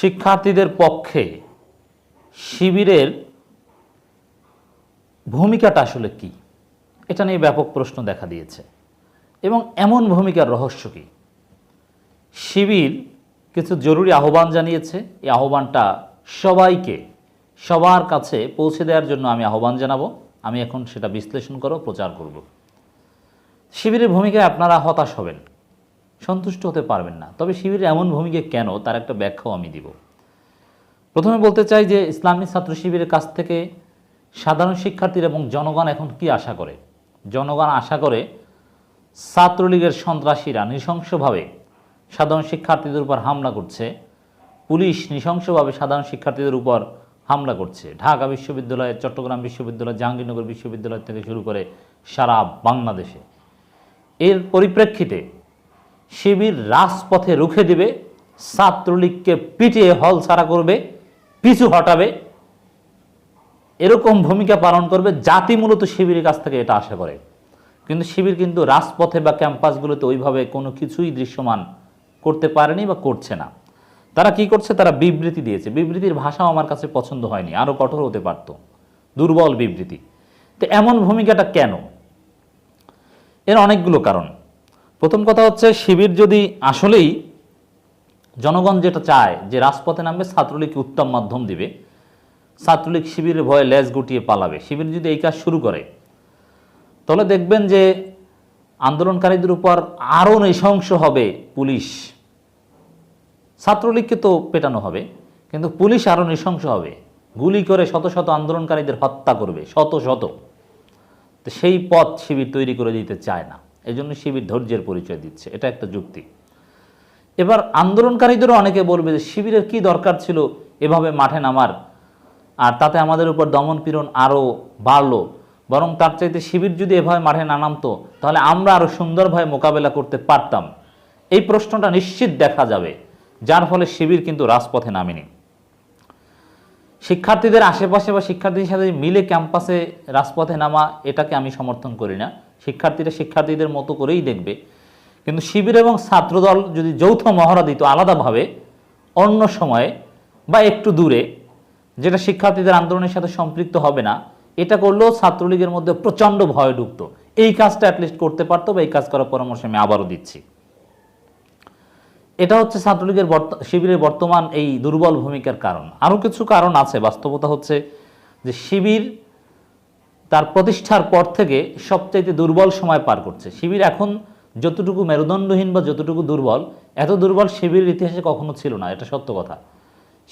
শিক্ষার্থীদের পক্ষে শিবিরের ভূমিকাটা আসলে কি? এটা নিয়ে ব্যাপক প্রশ্ন দেখা দিয়েছে। এবং এমন ভূমিকার রহস্য কি? শিবির কিছু জরুরি আহ্বান জানিয়েছে। এই আহ্বানটা সবাইকে, সবার কাছে পৌঁছে দেওয়ার জন্য আমি আহ্বান জানাব। আমি এখন সেটা বিশ্লেষণ করো, প্রচার করব। শিবিরের ভূমিকায় আপনারা হতাশ হবেন। সন্তুষ্ট হতে পারবেন না। তবে শিবিরের এমন ভূমিকা কেন, তার একটা ব্যাখ্যাও আমি দিব। প্রথমে বলতে চাই যে, ইসলামী ছাত্র শিবিরের কাছ থেকে সাধারণ শিক্ষার্থীরা এবং জনগণ এখন কি আশা করে? জনগণ আশা করে ছাত্রলীগের সন্ত্রাসীরা নৃশংসভাবে সাধারণ শিক্ষার্থীদের উপর হামলা করছে। পুলিশ নৃশংসভাবে সাধারণ শিক্ষার্থীদের উপর হামলা করছে। ঢাকা বিশ্ববিদ্যালয়, চট্টগ্রাম বিশ্ববিদ্যালয়, জাহাঙ্গীরনগর বিশ্ববিদ্যালয় থেকে শুরু করে সারা বাংলাদেশে। এর পরিপ্রেক্ষিতে শিবির রাজপথে রুখে দিবে, ছাত্রলীগকে পিটিয়ে হল ছাড়া করবে, পিছু হটাবে। এরকম ভূমিকা পালন করবে, জাতি মূলত শিবিরের কাছ থেকে এটা আশা করে। কিন্তু শিবির কিন্তু রাজপথে বা ক্যাম্পাসগুলোতে ওইভাবে কোনো কিছুই দৃশ্যমান করতে পারেনি বা করছে না। তারা কি করছে? তারা বিবৃতি দিয়েছে। বিবৃতির ভাষাও আমার কাছে পছন্দ হয়নি, আরও কঠোর হতে পারত। দুর্বল বিবৃতি। তো এমন ভূমিকাটা কেন? এর অনেকগুলো কারণ। প্রথম কথা হচ্ছে, শিবির যদি আসলেই জনগণ যেটা চায় যে রাজপথে নামবে ছাত্রলীগকে উত্তম মাধ্যম দিবে। ছাত্রলীগ শিবিরের ভয়ে লেজ গুটিয়ে পালাবে। শিবির যদি এই কাজ শুরু করে, তাহলে দেখবেন যে আন্দোলনকারীদের উপর আরও নৃশংস হবে পুলিশ। ছাত্রলীগকে তো পেটানো হবে, কিন্তু পুলিশ আরও নৃশংস হবে। গুলি করে শত শত আন্দোলনকারীদের হত্যা করবে, শত শত। তো সেই পথ শিবির তৈরি করে দিতে চায় না। এই জন্য শিবির ধৈর্যের পরিচয় দিচ্ছে। এটা একটা যুক্তি। এবার আন্দোলনকারীদেরও অনেকে বলবে যে শিবিরের কি দরকার ছিল এভাবে মাঠে নামার? আর তাতে আমাদের উপর দমন পীড়ন আরও বাড়লো। বরং তার চাইতে শিবির যদি এভাবে মাঠে না নামতো, তাহলে আমরা আরও সুন্দরভাবে মোকাবেলা করতে পারতাম। এই প্রশ্নটা নিশ্চিত দেখা যাবে। যার ফলে শিবির কিন্তু রাজপথে নামেনি। শিক্ষার্থীদের আশেপাশে বা শিক্ষার্থীদের সাথে মিলে ক্যাম্পাসে রাজপথে নামা, এটাকে আমি সমর্থন করি না। শিক্ষার্থীরা শিক্ষার্থীদের মতো করেই দেখবে। কিন্তু শিবির এবং ছাত্রদল যদি যৌথ মহড়া দিত আলাদাভাবে, অন্য সময়ে বা একটু দূরে, যেটা শিক্ষার্থীদের আন্দোলনের সাথে সম্পৃক্ত হবে না, এটা করলেও ছাত্রলীগের মধ্যে প্রচণ্ড ভয় ঢুকতো। এই কাজটা অ্যাটলিস্ট করতে পারতো বা এই কাজ করার পরামর্শ আমি আবারও দিচ্ছি। এটা হচ্ছে ছাত্রলীগের শিবিরের বর্তমান এই দুর্বল ভূমিকার কারণ। আরও কিছু কারণ আছে। বাস্তবতা হচ্ছে যে শিবির তার প্রতিষ্ঠার পর থেকে সবচাইতে দুর্বল সময় পার করছে। শিবির এখন যতটুকু মেরুদণ্ডহীন বা যতটুকু দুর্বল, এত দুর্বল শিবিরের ইতিহাসে কখনো ছিল না, এটা সত্য কথা।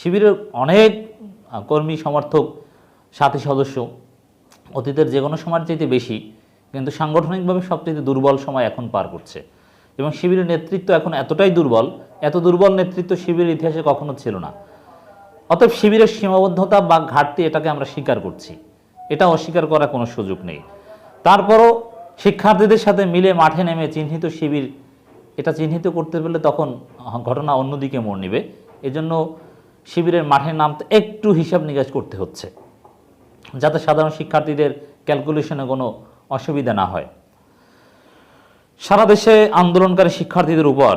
শিবিরের অনেক কর্মী, সমর্থক, সাথী সদস্য অতীতের যে কোনো সময়ের চাইতে বেশি, কিন্তু সাংগঠনিকভাবে সবচেয়ে দুর্বল সময় এখন পার করছে। এবং শিবিরের নেতৃত্ব এখন এতটাই দুর্বল, এত দুর্বল নেতৃত্ব শিবিরের ইতিহাসে কখনো ছিল না। অতএব শিবিরের সীমাবদ্ধতা বা ঘাটতি এটাকে আমরা স্বীকার করছি। এটা অস্বীকার করার কোনো সুযোগ নেই। তারপরও শিক্ষার্থীদের সাথে মিলে মাঠে নেমে চিহ্নিত শিবির, এটা চিহ্নিত করতে পারলে তখন ঘটনা অন্যদিকে মোড় নেবে। এজন্য শিবিরের মাঠে নামতে একটু হিসাব নিকাশ করতে হচ্ছে, যাতে সাধারণ শিক্ষার্থীদের ক্যালকুলেশনে কোনো অসুবিধা না হয়। সারা দেশে আন্দোলনকারী শিক্ষার্থীদের উপর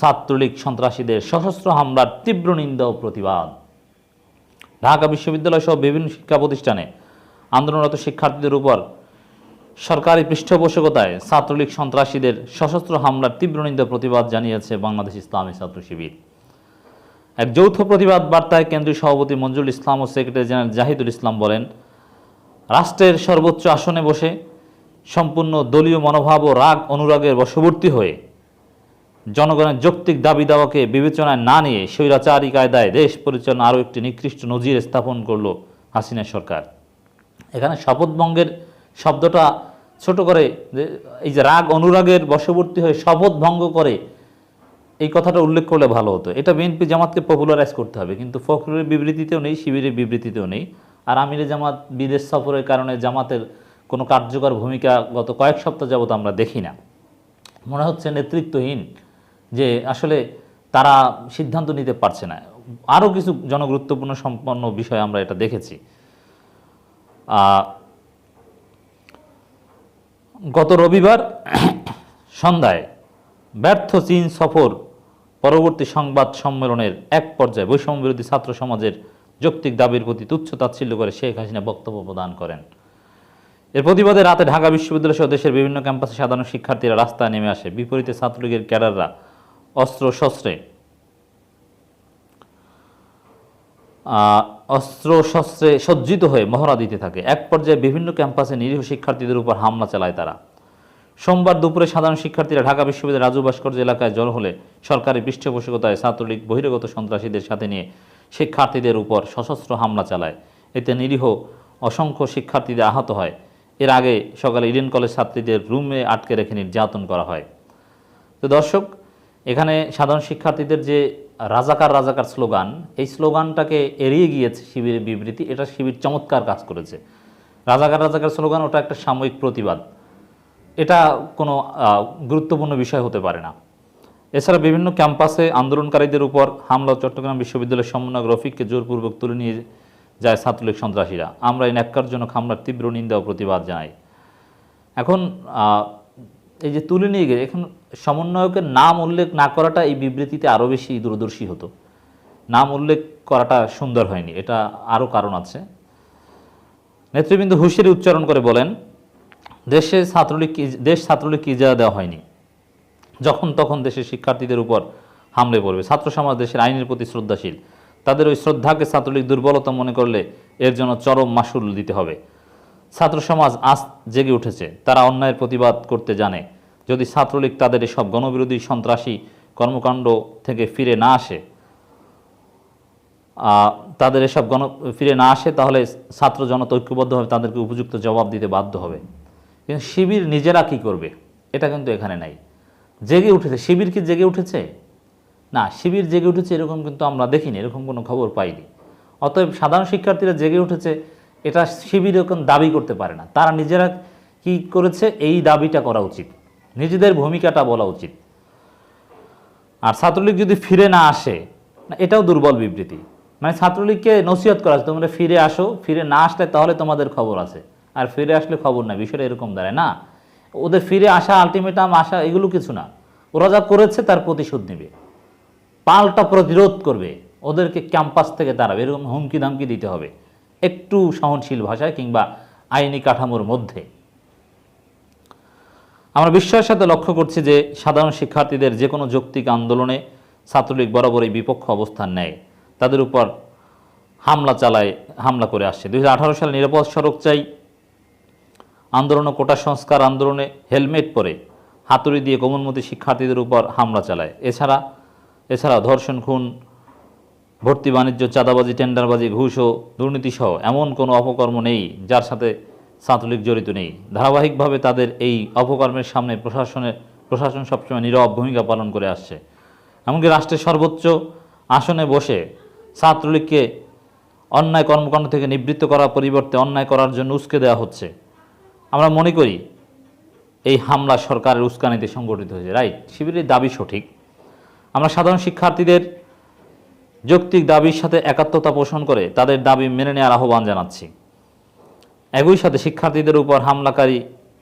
ছাত্রলীগ সন্ত্রাসীদের সশস্ত্র হামলার তীব্র নিন্দা ও প্রতিবাদ। ঢাকা বিশ্ববিদ্যালয় সহ বিভিন্ন শিক্ষা প্রতিষ্ঠানে আন্দোলনরত শিক্ষার্থীদের উপর সরকারি পৃষ্ঠপোষকতায় ছাত্রলীগ সন্ত্রাসীদের সশস্ত্র হামলার তীব্র নিন্দা প্রতিবাদ জানিয়েছে বাংলাদেশ ইসলামী ছাত্র শিবির। এক যৌথ প্রতিবাদ বার্তায় কেন্দ্রীয় সভাপতি মঞ্জুরুল ইসলাম ও সেক্রেটারি জেনারেল জাহিদুল ইসলাম বলেন, রাষ্ট্রের সর্বোচ্চ আসনে বসে সম্পূর্ণ দলীয় মনোভাব ও রাগ অনুরাগের বশবর্তী হয়ে জনগণের যৌক্তিক দাবি দাওয়াকে বিবেচনায় না নিয়ে স্বৈরাচারী কায়দায় দেশ পরিচালনা আরও একটি নিকৃষ্ট নজির স্থাপন করল হাসিনা সরকার। এখানে শপথভঙ্গের শব্দটা ছোট করে এই যে রাগ অনুরাগের বশবর্তী হয়ে শপথ ভঙ্গ করে এই কথাটা উল্লেখ করলে ভালো হতো। এটা বিএনপি জামাতকে পপুলারাইজ করতে হবে, কিন্তু ফখরুলের বিবৃতিতেও নেই, শিবিরের বিবৃতিতেও নেই। আর আমিরে জামাত বিদেশ সফরের কারণে জামাতের কোনো কার্যকর ভূমিকা গত কয়েক সপ্তাহ যাবত আমরা দেখি না। মনে হচ্ছে নেতৃত্বহীন যে আসলে তারা সিদ্ধান্ত নিতে পারছে না। আরও কিছু জনগুরুত্বপূর্ণ সম্পন্ন বিষয় আমরা এটা দেখেছি। গত রবিবার সন্ধ্যায় ব্যর্থ চীন সফর পরবর্তী সংবাদ সম্মেলনের এক পর্যায়ে বৈষম্য বিরোধী ছাত্র সমাজের যৌক্তিক দাবির প্রতি তুচ্ছ তাচ্ছিল্য করে শেখ হাসিনা বক্তব্য প্রদান করেন। এর প্রতিবাদে রাতে ঢাকা বিশ্ববিদ্যালয় সহ দেশের বিভিন্ন ক্যাম্পাসে সাধারণ শিক্ষার্থীরা রাস্তায় নেমে আসে। বিপরীতে ছাত্রলীগের ক্যাডাররা অস্ত্র শস্ত্রে অস্ত্র শস্ত্রে সজ্জিত হয়ে মহড়া দিতে থাকে। এক পর্যায়ে বিভিন্ন ক্যাম্পাসে নিরীহ শিক্ষার্থীদের উপর হামলা চালায় তারা। সোমবার দুপুরে সাধারণ শিক্ষার্থীরা ঢাকা বিশ্ববিদ্যালয়ের রাজু ভাস্কর্য এলাকায় জড়ো হলে সরকারি পৃষ্ঠপোষকতায় ছাত্রলীগ বহিরাগত সন্ত্রাসীদের সাথে নিয়ে শিক্ষার্থীদের উপর সশস্ত্র হামলা চালায়। এতে নিরীহ অসংখ্য শিক্ষার্থীদের আহত হয়। এর আগে সকালে ইডেন কলেজ ছাত্রীদের রুমে আটকে রেখে নির্যাতন করা হয়। তো দর্শক, এখানে সাধারণ শিক্ষার্থীদের যে রাজাকার রাজাকার স্লোগান, এই স্লোগানটাকে এড়িয়ে গিয়েছে শিবিরের বিবৃতি, এটা শিবির চমৎকার কাজ করেছে। রাজাকার রাজাকার স্লোগান ওটা একটা সাময়িক প্রতিবাদ। এটা কোনো গুরুত্বপূর্ণ বিষয় হতে পারে না। এছাড়া বিভিন্ন ক্যাম্পাসে আন্দোলনকারীদের উপর হামলা চট্টগ্রাম বিশ্ববিদ্যালয়ের সমন্বয়ক রফিককে জোরপূর্বক তুলে নিয়ে যায় ছাত্রলীগ সন্ত্রাসীরা। আমরা এই ন্যাক্কারজনক হামলার তীব্র নিন্দা ও প্রতিবাদ জানাই। এখন এই যে তুলে নিয়ে গেলে এখন সমন্বয়কের নাম উল্লেখ না করাটা এই বিবৃতিতে আরও বেশি দূরদর্শী হতো। নাম উল্লেখ করাটা সুন্দর হয়নি, এটা আরও কারণ আছে। নেতৃবৃন্দ হুঁশিয়ারি উচ্চারণ করে বলেন, দেশে ছাত্রলীগ দেশ ছাত্রলীগ ইজারা দেওয়া হয়নি? যখন তখন দেশের শিক্ষার্থীদের উপর হামলে পড়বে। ছাত্র সমাজ দেশের আইনের প্রতি শ্রদ্ধাশীল। তাদের ওই শ্রদ্ধাকে ছাত্রলীগ দুর্বলতা মনে করলে এর জন্য চরম মাসুল দিতে হবে। ছাত্র সমাজ আজ জেগে উঠেছে। তারা অন্যায়ের প্রতিবাদ করতে জানে। যদি ছাত্রলীগ তাদের এসব গণবিরোধী সন্ত্রাসী কর্মকাণ্ড থেকে ফিরে না আসে তাদের এসব গণ, ফিরে না আসে, তাহলে ছাত্র জনতা ঐক্যবদ্ধভাবে তাদেরকে উপযুক্ত জবাব দিতে বাধ্য হবে। কিন্তু শিবির নিজেরা কি করবে? এটা কিন্তু এখানে নাই। জেগে উঠেছে। শিবির কি জেগে উঠেছে? না, শিবির জেগে উঠেছে এরকম কিন্তু আমরা দেখিনি, এরকম কোনো খবর পাইনি। অতএব সাধারণ শিক্ষার্থীরা জেগে উঠেছে, এটা শিবির এরকম দাবি করতে পারে না। তারা নিজেরা কি করেছে? এই দাবিটা করা উচিত। নিজেদের ভূমিকাটা বলা উচিত। আর ছাত্রলীগ যদি ফিরে না আসে, না, এটাও দুর্বল বিবৃতি। মানে ছাত্রলীগকে নসিহত করা আছে, তোমরা ফিরে আসো, ফিরে না আসলে তাহলে তোমাদের খবর আছে। আর ফিরে আসলে খবর না, বিষয়টা এরকম দাঁড়ায়, না। ওদের ফিরে আসা আলটিমেটাম আসা, এগুলো কিছু না। ওরা যা করেছে তার প্রতিশোধ নেবে। পাল্টা প্রতিরোধ করবে। ওদেরকে ক্যাম্পাস থেকে দাঁড়াবে এরকম হুমকি ধামকি দিতে হবে। একটু সহনশীল ভাষায় কিংবা আইনি কাঠামোর মধ্যে। আমরা বিস্ময়ের সাথে লক্ষ্য করছি যে সাধারণ শিক্ষার্থীদের যে কোনো যৌক্তিক আন্দোলনে ছাত্রলীগ বরাবরই বিপক্ষ অবস্থান নেয়। তাদের উপর হামলা চালায়, হামলা করে আসছে। দু হাজার আঠারো সালে নিরাপদ সড়ক চাই, আন্দোলন কোটা সংস্কার আন্দোলনে হেলমেট পরে হাতুড়ি দিয়ে কোমলমতি শিক্ষার্থীদের উপর হামলা চালায়। এছাড়া এছাড়া ধর্ষণ, খুন, ভর্তি বাণিজ্য, চাঁদাবাজি, টেন্ডারবাজি, ঘুষ ও দুর্নীতিসহ এমন কোনো অপকর্ম নেই যার সাথে ছাত্রলীগ জড়িত নেই। ধারাবাহিকভাবে তাদের এই অপকর্মের সামনে প্রশাসনের প্রশাসন সবসময় নীরব ভূমিকা পালন করে আসছে। এমনকি রাষ্ট্রের সর্বোচ্চ আসনে বসে ছাত্রলীগকে অন্যায় কর্মকাণ্ড থেকে নিবৃত্ত করার পরিবর্তে অন্যায় করার জন্য উস্কে দেওয়া হচ্ছে। আমরা মনে করি, এই হামলা সরকারের উস্কানিতে সংগঠিত হয়েছে, রাইট? শিবিরের দাবি সঠিক। আমরা সাধারণ শিক্ষার্থীদের যৌক্তিক দাবির সাথে একাত্মতা পোষণ করে তাদের দাবি মেনে নেওয়ার আহ্বান জানাচ্ছি। একই সাথে শিক্ষার্থীদের উপর হামলাকারী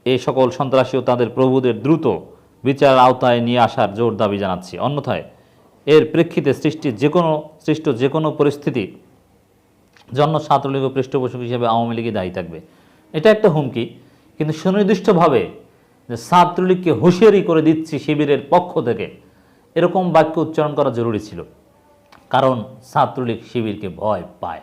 এই সকল সন্ত্রাসী ও তাদের প্রভুদের দ্রুত বিচার আওতায় নিয়ে আসার জোর দাবি জানাচ্ছি। অন্যথায় এর প্রেক্ষিতে সৃষ্টি যে কোনো সৃষ্ট যে কোনো পরিস্থিতি জন্য ছাত্রলীগ পৃষ্ঠপোষক হিসেবে আওয়ামী লীগই দায়ী থাকবে। এটা একটা হুমকি, কিন্তু সুনির্দিষ্টভাবে যে ছাত্রলীগকে হুঁশিয়ারি করে দিচ্ছি শিবিরের পক্ষ থেকে, এরকম বাক্য উচ্চারণ করা জরুরি ছিল, কারণ ছাত্রলীগ শিবিরকে ভয় পায়।